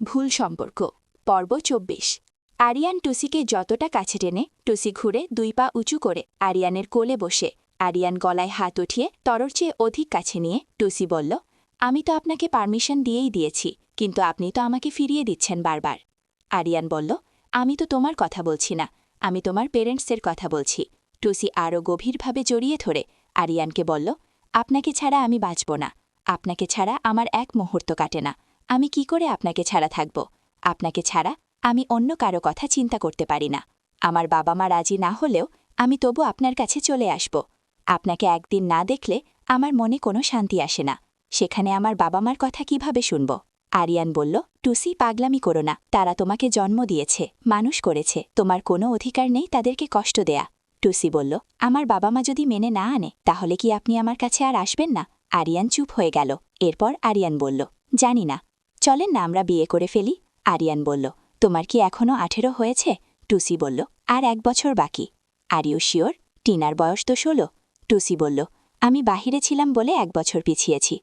ভুল সম্পর্ক। পর্ব চব্বিশ। আরিয়ান টুসিকে যতটা কাছে টেনে, টুসি ঘুরে দুই পা উঁচু করে আরিয়ানের কোলে বসে আরিয়ান গলায় হাত উঠিয়ে তরর চেয়ে অধিক কাছে নিয়ে টুসি বলল, আমি তো আপনাকে পারমিশন দিয়েই দিয়েছি, কিন্তু আপনি তো আমাকে ফিরিয়ে দিচ্ছেন বারবার। আরিয়ান বলল, আমি তো তোমার কথা বলছি না, আমি তোমার পেরেন্টসের কথা বলছি। টুসি আরও গভীরভাবে জড়িয়ে ধরে আরিয়ানকে বলল, আপনাকে ছাড়া আমি বাঁচব না, আপনাকে ছাড়া আমার এক মুহূর্ত কাটে না। আমি কি করে আপনাকে ছাড়া থাকব? আপনাকে ছাড়া আমি অন্য কারও কথা চিন্তা করতে পারি না। আমার বাবা মা রাজি না হলেও আমি তবু আপনার কাছে চলে আসব। আপনাকে একদিন না দেখলে আমার মনে কোনো শান্তি আসে না। সেখানে আমার বাবা মার কথা কীভাবে শুনব? আরিয়ান বলল, টুসি, পাগলামি করো না। তারা তোমাকে জন্ম দিয়েছে, মানুষ করেছে। তোমার কোনো অধিকার নেই তাদেরকে কষ্ট দেয়া। টুসি বলল, আমার বাবা মা যদি মেনে না আনে, তাহলে কি আপনি আমার কাছে আর আসবেন না? আরিয়ান চুপ হয়ে গেল। এরপর আরিয়ান বলল, জানি না। চলেন না, আমরা বিয়ে করে ফেলি, আরিয়ান বলল। তোমার কি এখনও আঠেরো হয়েছে? টুসি বলল। আর এক বছর বাকি। আর ইউ শিওর টিনার বয়স তো ষোলো। টুসি বলল। আমি বাহিরে ছিলাম বলে এক বছর পিছিয়েছি।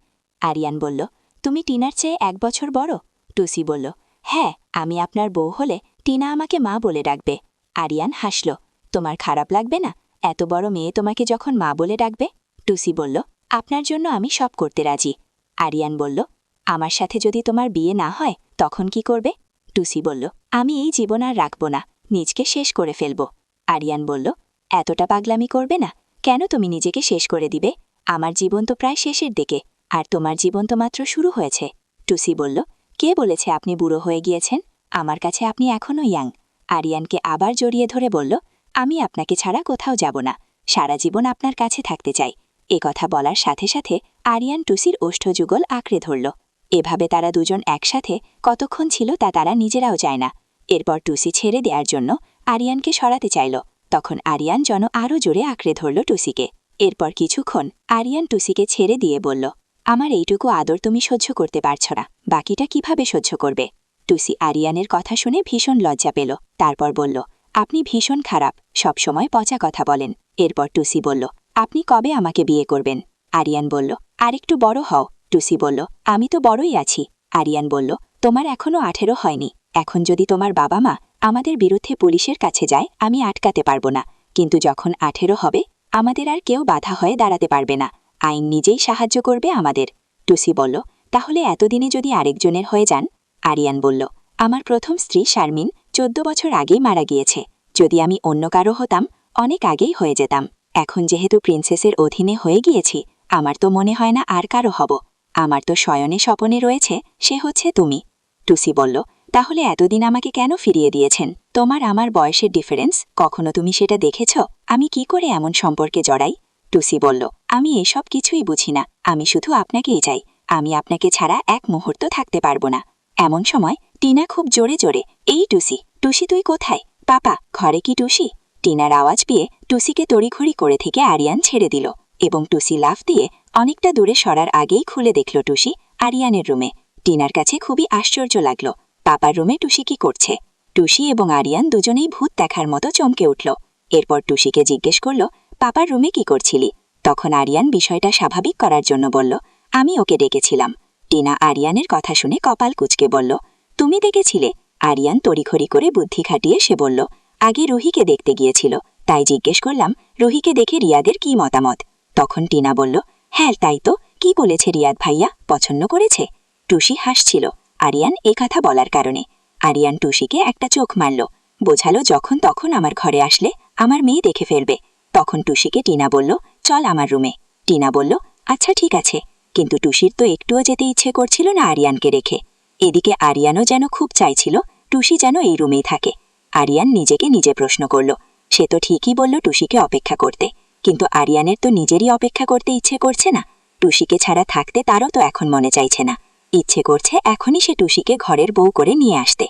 আরিয়ান বলল। তুমি টিনার চেয়ে এক বছর বড়? টুসি বলল। হ্যাঁ আমি আপনার বউ হলে টিনা আমাকে মা বলে ডাকবে। আরিয়ান হাসল। তোমার খারাপ লাগবে না? এত বড় মেয়ে তোমাকে যখন মা বলে ডাকবে? টুসি বলল। আপনার জন্য আমি সব করতে রাজি। আরিয়ান বলল। আমার সাথে যদি তোমার বিয়ে না হয়, তখন কি করবে? টুসি বলল, আমি এই জীবন আর রাখব না, নিজকে শেষ করে ফেলব। আরিয়ান বলল, এতটা পাগলামি করবে না, কেন তুমি নিজেকে শেষ করে দিবে? আমার জীবন তো প্রায় শেষের দিকে, আর তোমার জীবন তো মাত্র শুরু হয়েছে। টুসি বলল, কে বলেছে আপনি বুড়ো হয়ে গিয়েছেন? আমার কাছে আপনি এখনও ইয়াং। আরিয়ানকে আবার জড়িয়ে ধরে বলল, আমি আপনাকে ছাড়া কোথাও যাব না, সারা জীবন আপনার কাছে থাকতে চাই। এ কথা বলার সাথে সাথে আরিয়ান টুসির ওষ্ঠযুগল আঁকড়ে ধরল। এভাবে তারা দুজন একসাথে কতক্ষণ ছিল তা তারা নিজেরাও যায় না। এরপর টুসি ছেড়ে দেওয়ার জন্য আরিয়ানকে সরাতে চাইল। তখন আরিয়ান যেন আরও জোরে আঁকড়ে ধরল টুসিকে। এরপর কিছুক্ষণ আরিয়ান টুসিকে ছেড়ে দিয়ে বলল, আমার এইটুকু আদর তুমি সহ্য করতে পারছ না। বাকিটা কীভাবে সহ্য করবে? টুসি আরিয়ানের কথা শুনে ভীষণ লজ্জা পেল। তারপর বলল, আপনি ভীষণ খারাপ, সবসময় পচা কথা বলেন। এরপর টুসি বলল, আপনি কবে আমাকে বিয়ে করবেন? আরিয়ান বলল, আরেকটু বড় হও। টুসি বলল, আমি তো বড়ই আছি। আরিয়ান বলল, তোমার এখনও আঠেরো হয়নি। এখন যদি তোমার বাবা মা আমাদের বিরুদ্ধে পুলিশের কাছে যায়, আমি আটকাতে পারব না। কিন্তু যখন আঠেরো হবে, আমাদের আর কেউ বাধা হয়ে দাঁড়াতে পারবে না। আইন নিজেই সাহায্য করবে আমাদের। টুসি বলল, তাহলে এতদিনে যদি আরেকজনের হয়ে যান? আরিয়ান বলল, আমার প্রথম স্ত্রী শারমিন চোদ্দ বছর আগেই মারা গিয়েছে। যদি আমি অন্য কারও হতাম, অনেক আগেই হয়ে যেতাম। এখন যেহেতু প্রিন্সেসের অধীনে হয়ে গিয়েছি, আমার তো মনে হয় না আর কারও হব। আমার তো শয়নে স্বপনে রয়েছে, সে হচ্ছে তুমি। টুসি বলল, তাহলে এতদিন আমাকে কেন ফিরিয়ে দিয়েছেন? তোমার আমার বয়সের ডিফারেন্স, কখনো তুমি সেটা দেখেছ? আমি কি করে এমন সম্পর্কে জড়াই? টুসি বলল, আমি এসব কিছুই বুঝি না, আমি শুধু আপনাকেই চাই। আমি আপনাকে ছাড়া এক মুহূর্ত থাকতে পারব না। এমন সময়, টিনা খুব জোরে জোরে, এই টুসি টুসি তুই কোথায়? পাপা, ঘরে কি টুসি? টিনার আওয়াজ পেয়ে টুসিকে তড়িঘড়ি করে থেকে আরিয়ান ছেড়ে দিল। এবং টুসি লাফ দিয়ে অনেকটা দূরে সরার আগেই খুলে দেখল টুসি আরিয়ানের রুমে। টিনার কাছে খুবই আশ্চর্য লাগল, পাপার রুমে টুসি কি করছে। টুসি এবং আরিয়ান দুজনেই ভূত দেখার মতো চমকে উঠল। এরপর টুসিকে জিজ্ঞেস করল, পাপার রুমে কি করছিলি? তখন আরিয়ান বিষয়টা স্বাভাবিক করার জন্য বলল, আমি ওকে ডেকেছিলাম। টিনা আরিয়ানের কথা শুনে কপাল কুচকে বলল, তুমি দেখেছিলে আরিয়ান তড়িঘড়ি করে বুদ্ধি খাটিয়ে সে বলল, আগে রুহিকে দেখতে গিয়েছিল, তাই জিজ্ঞেস করলাম, রুহিকে দেখে রিয়াদের কি মতামত? তখন টিনা বলল হ্যাঁ তাই তো। কি বলেছে রিয়াদ ভাইয়া? পছন্দ করেছে? টুসি হাসছিল। আরিয়ান এ কথা বলার কারণে। আরিয়ান টুসিকে একটা চোখ মারল। বোঝালো, যখন তখন আমার ঘরে আসলে আমার মেয়ে দেখে ফেলবে। তখন টুসিকে টিনা বলল, চল আমার রুমে। টিনা বলল আচ্ছা ঠিক আছে। কিন্তু টুসির তো একটুও যেতে ইচ্ছে করছিল না আরিয়ানকে রেখে। এদিকে আরিয়ানও যেন খুব চাইছিল, টুসি যেন এই রুমেই থাকে। আরিয়ান নিজেকে নিজে প্রশ্ন করল। সে তো ঠিকই বলল টুসিকে অপেক্ষা করতে। কিন্তু আরিয়ানের তো নিজেরই অপেক্ষা করতে ইচ্ছে করছে না। টুসিকে ছাড়া থাকতে তারও তো এখন মনে চাইছে না। ইচ্ছে করছে এখনই সে টুসিকে ঘরের বউ করে নিয়ে আসতে।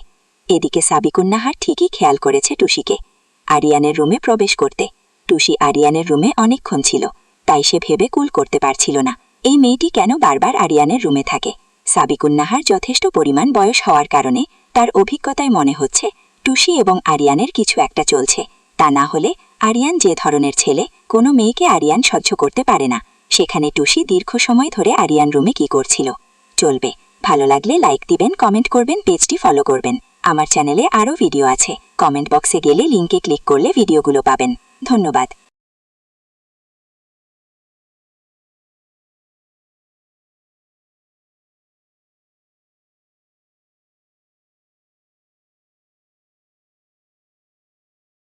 এদিকে সাবিকুন্নাহার ঠিকই খেয়াল করেছে টুসিকে। আরিয়ানের রুমে প্রবেশ করতে। টুসি আরিয়ানের রুমে অনেকক্ষণ ছিল, তাই সে ভেবে কুল করতে পারছিল না। এই মেয়েটি কেন বারবার আরিয়ানের রুমে থাকে? সাবিকুন্নাহার যথেষ্ট পরিমাণ বয়স হওয়ার কারণে তার অভিজ্ঞতায় মনে হচ্ছে, টুসি এবং আরিয়ানের কিছু একটা চলছে। তা না হলে আরিয়ান যে ধরনের ছেলে, কোনো মেয়েকে আরিয়ান সহ্য করতে পারে না। সেখানে টুসি দীর্ঘ সময় ধরে আরিয়ান রুমে কি করছিল। চলবে। ভালো লাগলে লাইক দিবেন কমেন্ট করবেন পেজটি ফলো করবেন। আমার চ্যানেলে আরও ভিডিও আছে। কমেন্ট বক্সে গেলে লিঙ্কে ক্লিক করলে ভিডিওগুলো পাবেন। ধন্যবাদ।